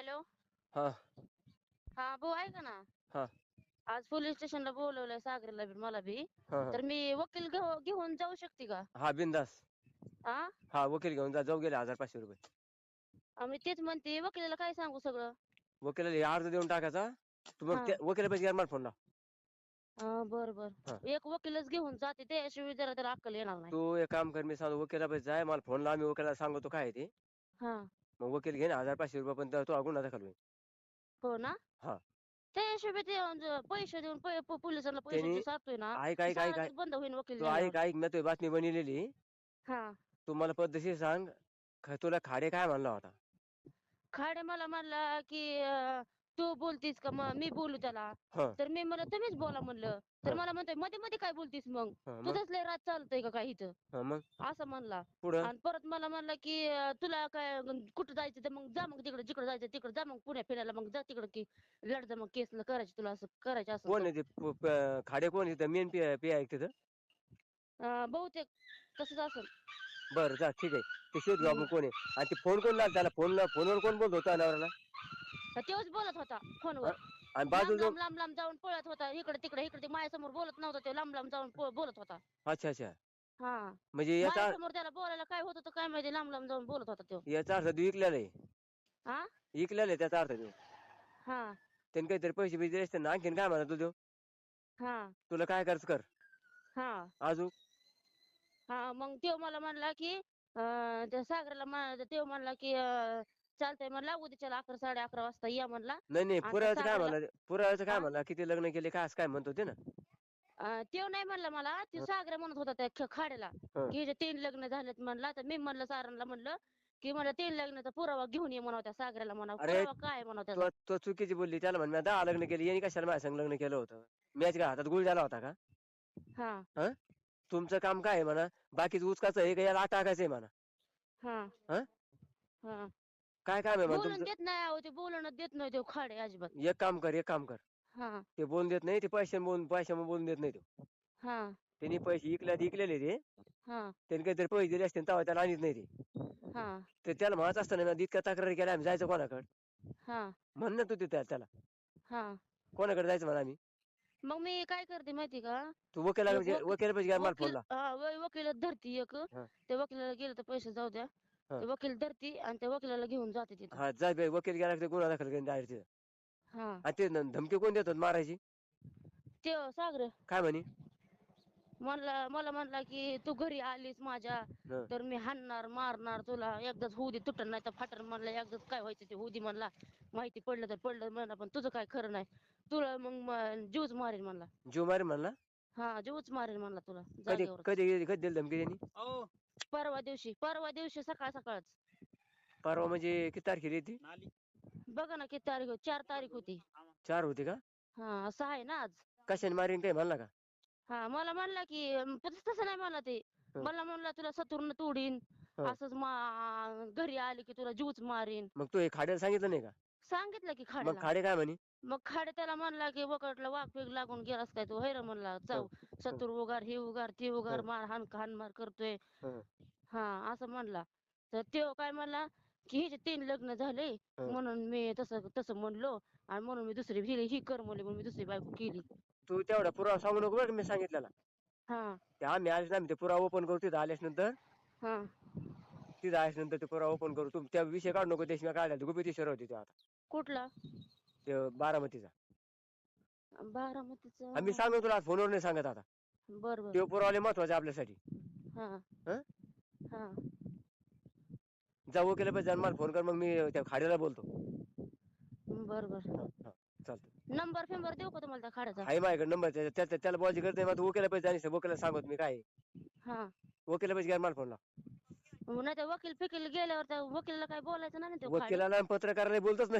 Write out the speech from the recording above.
Hello. हा. हा भाऊ ऐका ना. हा. आज पोलीस स्टेशनला बोलवलंय सागरला बी मला बी. हा हा. तर मी वकील घेऊ- घेऊन जाऊ शकते का? हा बिंदास. हा हा वकील घेऊन जा जाऊ गेले हजार पाचशे रुपये. मी तेच म्हणते वकिलाला काय सांगू सगळं? वकिलाला हे अर्ज देऊन टाकायचा तू मग हा. त्या- वकिला पैसे मला फोन लाव. बर बर. एक वकीलच घेऊन जाते त्याशिवाय जरा त्याला अक्कल येणार नाही. तू एक काम कर मी सांगतो वकिला पैसे जाय मला फोन लाव मी वकिला सांगतो काय आहे ते. हा. मग वकील घे ना हजार पाचशे रुपये पण तो अगोदर नका खालू हो ना? हा. त्याशिवाय ते अं, पैसे देऊन पै- प- पोलिसांना त्यांनी- पैसे ना ऐक ऐक ऐक बंद होईल वकील तू ऐक. ऐक. मी तुझी बातमी बनवलेली. हा. तू मला पद्धतशीर सांग. ख- तुला खाडे काय म्हणला होता? खाडे मला म्हणला की अं, तू बोलतीस का मग? मी बोलू त्याला. हा. तर मी म्हणलं तुम्हीच बोला म्हणलं. तर हा. मला म्हणतोयमध्ये मध्ये काय बोलतीस मग? हा, मग? तुझंच लय रात चालतंय का काय इथं? हा, मग? असं म्हणला. पुढं? आणि परत मला म्हणला की अं, तुला काय अं, कुठं जायचं तर मग जा मग तिकडे जिकडे जायचं तिकडे जा मग पुण्या फिरायला मग जा तिकडे की लढ जा मग केस करायची तुला असं करायचं असं कोण आहे ते प- प- खाडे कोण आहे मेन पी पी आहे तिथं? बहुतेक तसंच असेल. बरं जा ठीक आहे. ते शोध घेऊ आपण कोण आहे? आणि ते फोन कोण लावला? त्याला फोन फोनवर कोण बोलत होता नवऱ्याला तर तेच बोलत होता फोनवर. आणि लांब बाजू लांब लांब लांब जाऊन पळत होता. इकडे तिकडे इकडे माझ्यासमोर बोलत नव्हता ते लांब लांब जाऊन बोलत होता. अच्छा अच्छा. हा. म्हणजे याचा माझ्यासमोर त्याला बोलायला काय होत होतं काय माहिती लांब लांब जाऊन बोलत होता तो. याचा अर्थ तू विकलेला आहे. हा विकलेला आहे त्याचा अर्थ तू. हा. त्यांनी काहीतरी पैसे बिजे दिले असते ना आणखीन काय म्हणा तू? हा. तुला काय खर्च कर. हा. अजून हा मग तो मला म्हणला की अं, त्या सागराला म्हण- तो म्हणला की अं, चालतंय म्हणला उद्याच्याला अकरा साडे अकरा वाजता या म्हणला. नाही नाही आता पुराव्याचं काय सागरला- म्हणला पुराव्याचं काय हा? म्हणला किती लग्न केले काय असं काय म्हणत होते ना? अं, त्यो नाही म्हणला मला ते हा. सागरा म्हणत होता त्या ख- खाड्याला हा. की जे तीन लग्न झालेत म्हणला तर मी म्हणलं सारांना म्हणलं की मला तीन लग्नाचा पुरावा घेऊन ये म्हणावं त्या सागराला म्हणावं. अरे, पुरावा काय म्हणावं त्याचा? तो तो चुकीची बोलली त्याला म्हण मी दहा लग्न केली यांनी कशाला माझ्या संग लग्न केलं होतं? मॅच काय हातात गुळ झाला होता का? हा. तुमचं काम काय आहे म्हणा? बाकीचं उचकाचं आहे का? याला आटा टाकायचं आहे म्हणा. हा. हा? हा. काय काम आहे बोलून तुमचं? देत नाही अहो ते बोलून देत नाही तो खाडे अजिबात एक काम कर एक काम कर. हा. ते बोलून देत नाही ते पैसे बोलून पैसे बोलून देत नाही तो. हा. त्यांनी पैसे इकल्या इकलेले ते. हा. त्यांनी काहीतरी पैसे दिले असते तेव्हा त्याला आणत नाही ते. हा. तर त्याला म्हणत असताना ना इतक्या तक्रारी केल्या आम्ही जायचं कोणाकडे? हा. म्हण ना तू ते त्या- त्याला. हा. कोणाकडे जायचं म्हणा आम्ही? मग मी काय करते माहिती का? तू वकिला वकील- वकील पैसे घ्या मला फोन वकील हा, व- धरती एक. हा. त्या वकिलाला गेलं तर पैसे जाऊ द्या. ते वकील धरती आणि त्या वकिलाला घेऊन जाते तिथं. हा जाय बाई वकील गेला की ते गुन्हा दाखल करून डायरेक्ट तिथं हा. आणि ते न- धमकी कोण देतात मारायची? ते सागर. काय म्हणे? म्हणला मला म्हणला की तू घरी आलीस माझ्या हं. तर मी हाणणार मारणार तुला. एकदाच होऊ दे तुटन नाही तर फाटन म्हणलं एकदाच काय व्हायचं ते होऊ दे म्हणला. माहिती पडलं तर पडलं म्हणला पण तुझं काय खरं नाही. तुला मग म- जीवच मारेल म्हणला. जीव मारे म्हणला? हा जीवच मारेल म्हणला तुला कधी जागेवर कधी कधी दिली धमकी त्यांनी? परवा दिवशी परवा दिवशी सकाळ सकाळच. परवा म्हणजे किती तारखेला येते? बघा ना किती तारीख होती चार तारीख होती. चार होती का? हा असं आहे ना आज. कशाने मारीन काय म्हणला का? हा मला म्हणला की अं, तसं तसं नाही म्हणला ते. हं. मला म्हणला तुला सतुरन तोडीन. हं. असंच मा घरी आले की तुला जीवच मारीन. मग तू हे खाड्याला सांगितलं नाही का? सांगितलं की मग खाड्याला. खाडे काय म्हणे? मग खाडे त्याला म्हणला की वकडला वाघ पेग लागून गेलास काय तू? हैर म्हणला जाऊ सतुर उगार हे उगार ते उगार हं. मार हान हान मार करतोय. हं. हा असं म्हणला. तर त्यो काय म्हणला की हिचे तीन लग्न झाले हं. म्हणून मी तसं तसं म्हणलो आणि म्हणून मी दुसरी ही ही कर म्हणली म्हणून मी दुसरी बायको केली. तू तेवढा पुरावा सांगू नको बरं का मी सांगितलेला. हा. ते आम्ही आलेच ना आम्ही ते पुरावा ओपन करू तिथं आल्यास नंतर. हा. तिथं आल्यास नंतर ते पुरावा ओपन करू तू त्या विषय काढू नको त्याशी काढला गुपितेश्वर होती तो आता. कुठला? ते बारामतीचा. बारामतीचं? आम्ही सांगतो तुला फोनवर नाही सांगत आता. बर बर. ते पुरावले महत्त्वाचे आपल्यासाठी. हा. हं? हा. जाऊ केलं पाहिजे मला फोन कर मग मी त्या खाड्याला बोलतो. बर बर. चालतं नंबर फिंबर देऊ का तुम्हाला त्या खाड्याचा? आहे माझ्याकडे नंबर त्याला त्याला बोलायची गरज नाही मग वकिला पाहिजे आणि वकिला सांगत मी काय आहे. हा. वकिला पाहिजे मला फोन लाव. नाही तर वकील फिकील गेल्यावर त्या वकिलाला काय बोलायचं नाही ना त्यो खाडे. वकिलाला आणि पत्रकाराला बोलतच नसते